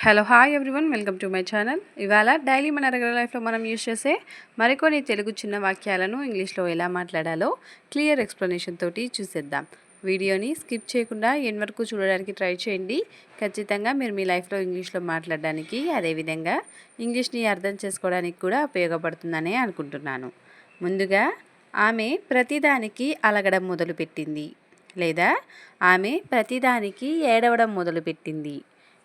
Hello hi everyone welcome to my channel ఇవాళ daily మన regular లైఫ్లో మనం యూజ్ చేసే మరికొన్ని తెలుగు చిన్న వాక్యాలను ఇంగ్లీష్లో ఎలా మాట్లాడాలో క్లియర్ ఎక్స్ప్లెనేషన్ తోటి చూసేద్దాం. వీడియోని స్కిప్ చేయకుండా ఎన్ వరకు చూడడానికి ట్రై చేయండి. ఖచ్చితంగా మీరు మీ లైఫ్లో ఇంగ్లీష్లో మాట్లాడడానికి అదేవిధంగా ఇంగ్లీష్ని అర్థం చేసుకోవడానికి కూడా ఉపయోగపడుతుందనే అనుకుంటున్నాను. ముందుగా ఆమె ప్రతిదానికి అలగడం మొదలుపెట్టింది. లేదా ఆమె ప్రతిదానికి ఏడవడం మొదలుపెట్టింది.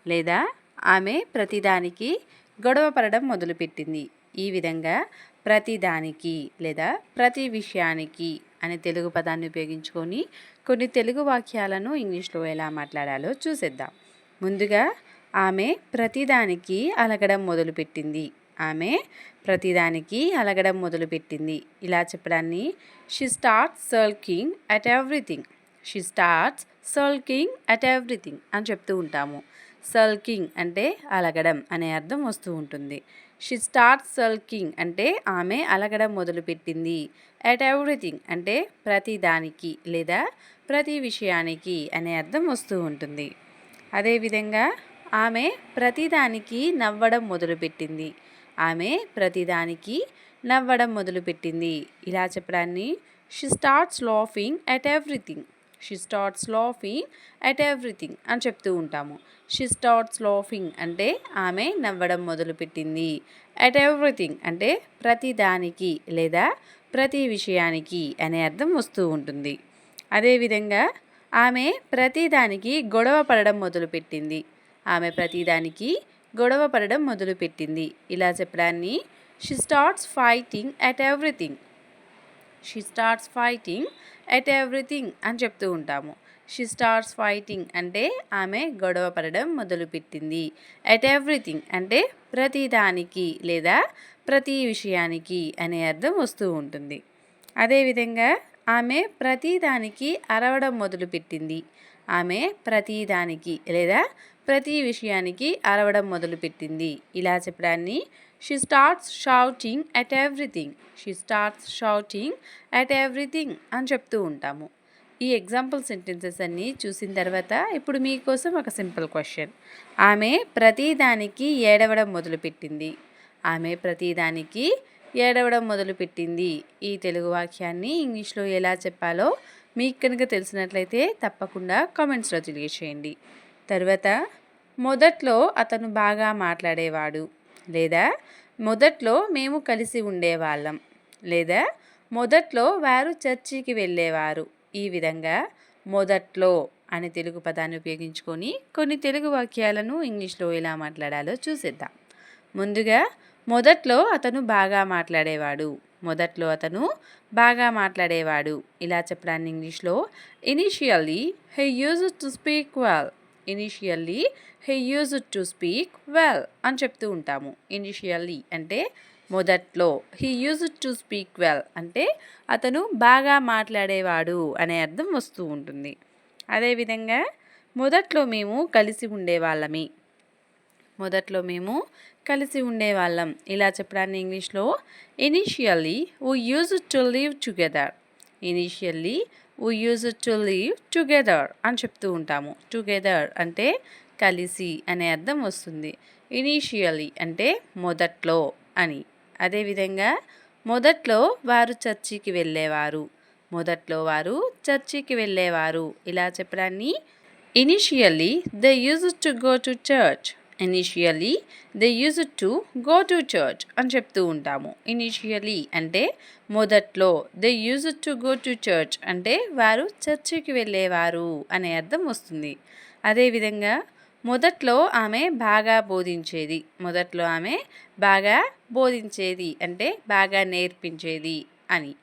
లేదా ఆమె ప్రతిదానికి గొడవ పడడం మొదలుపెట్టింది. ఈ విధంగా ప్రతిదానికి లేదా ప్రతి విషయానికి అనే తెలుగు పదాన్ని ఉపయోగించుకొని కొన్ని తెలుగు వాక్యాలను ఇంగ్లీష్లో ఎలా మాట్లాడాలో చూసేద్దాం. ముందుగా ఆమె ప్రతిదానికి అలగడం మొదలుపెట్టింది. ఆమె ప్రతిదానికి అలగడం మొదలుపెట్టింది. ఇలా చెప్పడాన్ని she start sulking at everything she starts sulking at everything అని చెప్తూ ఉంటాము. సల్కింగ్ అంటే అలగడం అనే అర్థం వస్తూ ఉంటుంది. షీ స్టార్ట్ సల్కింగ్ అంటే ఆమె అలగడం మొదలుపెట్టింది. అట్ ఎవ్రీథింగ్ అంటే ప్రతి దానికి లేదా ప్రతి విషయానికి అనే అర్థం వస్తూ ఉంటుంది. అదేవిధంగా ఆమె ప్రతిదానికి నవ్వడం మొదలుపెట్టింది. ఆమె ప్రతిదానికి నవ్వడం మొదలుపెట్టింది. ఇలా చెప్పడాన్ని she starts laughing at everything she starts laughing at everything అని చెప్తూ ఉంటాము. షీ స్టార్ట్స్ లాఫింగ్ అంటే ఆమె నవ్వడం మొదలుపెట్టింది. అట్ ఎవ్రీథింగ్ అంటే ప్రతి దానికి లేదా ప్రతి విషయానికి అనే అర్థం వస్తూ ఉంటుంది. అదేవిధంగా ఆమె ప్రతిదానికి గొడవ పడడం మొదలుపెట్టింది. ఆమె ప్రతిదానికి గొడవ పడడం మొదలుపెట్టింది. ఇలా చెప్పడాన్ని she starts fighting at everything she starts fighting at everything అని చెప్తూ ఉంటాము. షీ స్టార్ట్స్ ఫైటింగ్ అంటే ఆమె గొడవ పడడం మొదలుపెట్టింది. ఎట్ ఎవ్రీథింగ్ అంటే ప్రతిదానికి లేదా ప్రతి విషయానికి అనే అర్థం వస్తూ ఉంటుంది. అదేవిధంగా ఆమె ప్రతిదానికి అరవడం మొదలుపెట్టింది. ఆమె ప్రతిదానికి లేదా ప్రతి విషయానికి అరవడం మొదలుపెట్టింది. ఇలా చెప్పడాన్ని she starts shouting at everything she starts shouting at everything అని చెప్తూ ఉంటాము. ఈ ఎగ్జాంపుల్ సెంటెన్సెస్ అన్నీ చూసిన తర్వాత ఇప్పుడు మీకోసం ఒక సింపుల్ క్వశ్చన్ ఆమె ప్రతిదానికి ఏడవడం మొదలుపెట్టింది. ఆమె ప్రతిదానికి ఏడవడం మొదలుపెట్టింది. ఈ తెలుగు వాక్యాన్ని ఇంగ్లీష్లో ఎలా చెప్పాలో మీకు కనుక తెలిసినట్లయితే తప్పకుండా కామెంట్స్లో తెలియచేయండి. తర్వాత మొదట్లో అతను బాగా మాట్లాడేవాడు. లేదా మొదట్లో మేము కలిసి ఉండేవాళ్ళం. లేదా మొదట్లో వారు చర్చికి వెళ్ళేవారు. ఈ విధంగా మొదట్లో అనే తెలుగు పదాన్ని ఉపయోగించుకొని కొన్ని తెలుగు వాక్యాలను ఇంగ్లీష్లో ఎలా మాట్లాడాలో చూసేద్దాం. ముందుగా మొదట్లో అతను బాగా మాట్లాడేవాడు. మొదట్లో అతను బాగా మాట్లాడేవాడు. ఇలా చెప్పడాన్ని ఇంగ్లీష్లో initially he use to speak well initially he use to speak well అని చెప్తూ ఉంటాము. ఇనిషియల్లీ అంటే మొదట్లో he use to speak well అంటే అతను బాగా మాట్లాడేవాడు అనే అర్థం వస్తూ ఉంటుంది. అదేవిధంగా మొదట్లో మేము కలిసి ఉండేవాళ్ళమి. మొదట్లో మేము కలిసి ఉండేవాళ్ళం. ఇలా చెప్పడాన్ని ఇంగ్లీష్లో initially we use to live together initially we use to live together అని చెప్తూ ఉంటాము. టుగెదర్ అంటే కలిసి అనే అర్థం వస్తుంది. ఇనీషియలీ అంటే మొదట్లో అని. అదేవిధంగా మొదట్లో వారు చర్చికి వెళ్ళేవారు. మొదట్లో వారు చర్చికి వెళ్ళేవారు. ఇలా చెప్పడాన్ని initially they use to go to church initially they use to go to church అని చెప్తూ ఉంటాము. ఇనీషియలీ అంటే మొదట్లో they use to go to church అంటే వారు చర్చికి వెళ్ళేవారు అనే అర్థం వస్తుంది. అదేవిధంగా మొదట్లో ఆమె బాగా బోధించేది. మొదట్లో ఆమె బాగా బోధించేది అంటే బాగా నేర్పించేది అని.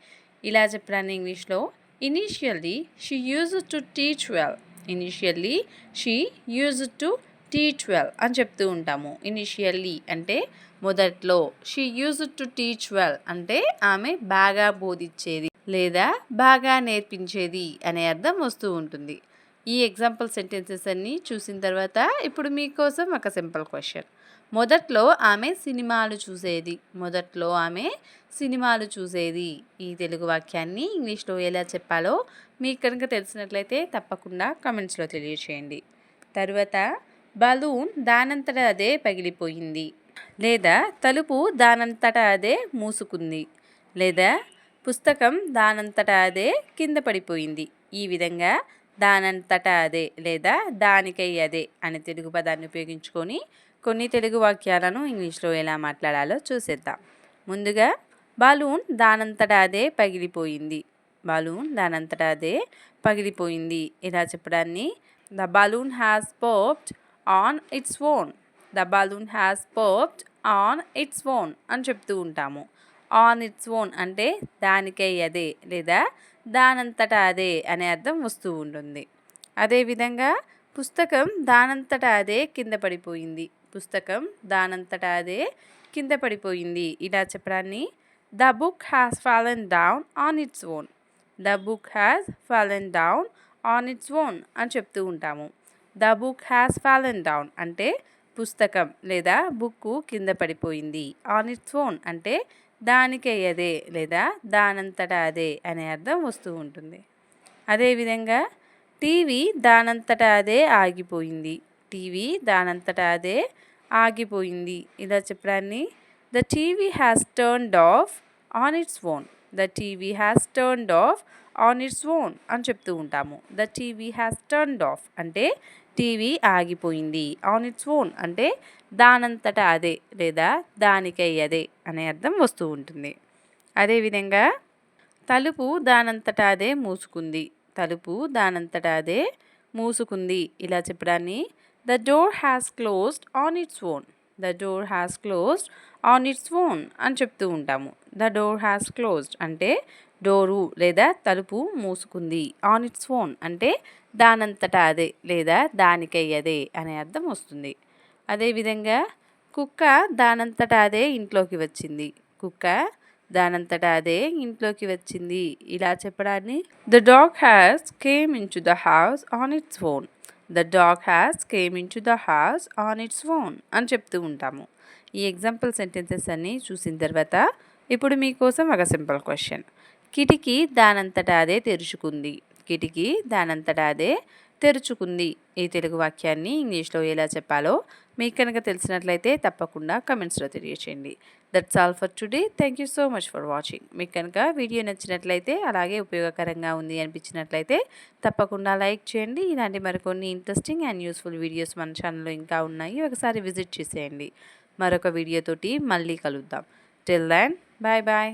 ఇలా చెప్పడానికి ఇంగ్లీష్లో initially she use to teach well initially she use to teach well అని చెప్తూ ఉంటాము ఇనిషియల్లీ అంటే మొదట్లో. She use to teach well అంటే ఆమె బాగా బోధించేది లేదా బాగా నేర్పించేది అనే అర్థం వస్తూ ఉంటుంది. ఈ ఎగ్జాంపుల్ సెంటెన్సెస్ అన్నీ చూసిన తర్వాత ఇప్పుడు మీకోసం ఒక సింపుల్ క్వశ్చన్. మొదట్లో ఆమె సినిమాలు చూసేది. మొదట్లో ఆమె సినిమాలు చూసేది. ఈ తెలుగు వాక్యాన్ని ఇంగ్లీష్లో ఎలా చెప్పాలో మీకు కనుక తెలిసినట్లయితే తప్పకుండా కమెంట్స్లో తెలియచేయండి. తర్వాత బలూన్ దానంతట అదే పగిలిపోయింది. లేదా తలుపు దానంతట అదే మూసుకుంది. లేదా పుస్తకం దానంతట అదే కింద పడిపోయింది. ఈ విధంగా దానంతట అదే లేదా దానికై అదే అనే తెలుగు పదాన్ని ఉపయోగించుకొని కొన్ని తెలుగు వాక్యాలను ఇంగ్లీష్లో ఎలా మాట్లాడాలో చూసేద్దాం. ముందుగా బలూన్ దానంతట అదే పగిలిపోయింది. బలూన్ దానంతట అదే పగిలిపోయింది. ఇలా చెప్పడాన్ని? The balloon has popped on its own the balloon has popped on its own అని చెప్తూ ఉంటాము. ఆన్ ఇట్స్ ఓన్ అంటే దానికై అదే లేదా దానంతట అదే అనే అర్థం వస్తూ ఉంటుంది. అదేవిధంగా పుస్తకం దానంతట అదే కింద పడిపోయింది. పుస్తకం దానంతట అదే కింద పడిపోయింది. ఇలా చెప్పడాన్ని the book has fallen down on its own the book has fallen down on its own అని చెప్తూ ఉంటాము. The book has fallen down అంటే పుస్తకం లేదా బుక్కు కింద పడిపోయింది. ఆన్ ఇట్స్ ఓన్ అంటే దానికే అదే లేదా దానంతట అదే అనే అర్థం వస్తూ ఉంటుంది. అదేవిధంగా టీవీ దానంతట అదే ఆగిపోయింది. టీవీ దానంతట అదే ఆగిపోయింది. ఇలా చెప్పడాన్ని the TV has turned off on its own the TV has turned off on its own అని చెప్తూ ఉంటాము. The TV has turned off అంటే టీవీ ఆగిపోయింది. ఆన్ ఇట్స్ ఓన్ అంటే దానంతట అదే లేదా దానికై అదే అనే అర్థం వస్తూ ఉంటుంది. అదేవిధంగా తలుపు దానంతట అదే మూసుకుంది. తలుపు దానంతట అదే మూసుకుంది. ఇలా చెప్పడాన్ని the door has closed on its own the door has closed on its own అని చెప్తూ ఉంటాము. ద డోర్ హ్యాస్ క్లోజ్డ్ అంటే డోరు లేదా తలుపు మూసుకుంది. ఆన్ ఇట్స్ ఓన్ అంటే దానంతట అదే లేదా దానికై అదే అనే అర్థం వస్తుంది. అదేవిధంగా కుక్క దానంతట అదే ఇంట్లోకి వచ్చింది. కుక్క దానంతట అదే ఇంట్లోకి వచ్చింది. ఇలా చెప్పడాన్ని the dog has came into the house on its own the dog has came into the house on its own అని చెప్తూ ఉంటాము. ఈ ఎగ్జాంపుల్ సెంటెన్సెస్ అన్నీ చూసిన తర్వాత ఇప్పుడు మీకోసం ఒక సింపుల్ క్వశ్చన్. కిటికీ దానంతట అదే తెరుచుకుంది. కిటికీ దానంతట అదే తెరుచుకుంది. ఈ తెలుగు వాక్యాన్ని ఇంగ్లీష్లో ఎలా చెప్పాలో మీకు కనుక తెలిసినట్లయితే తప్పకుండా కమెంట్స్లో తెలియచేయండి. That's all for today thank you so much for watching మీకు కనుక వీడియో నచ్చినట్లయితే అలాగే ఉపయోగకరంగా ఉంది అనిపించినట్లయితే తప్పకుండా లైక్ చేయండి. ఇలాంటి మరికొన్ని ఇంట్రెస్టింగ్ అండ్ యూస్ఫుల్ వీడియోస్ మన ఛానల్లో ఇంకా ఉన్నాయి. ఒకసారి విజిట్ చేసేయండి. మరొక వీడియోతోటి మళ్ళీ కలుద్దాం. టిల్ దాన్ బాయ్ బాయ్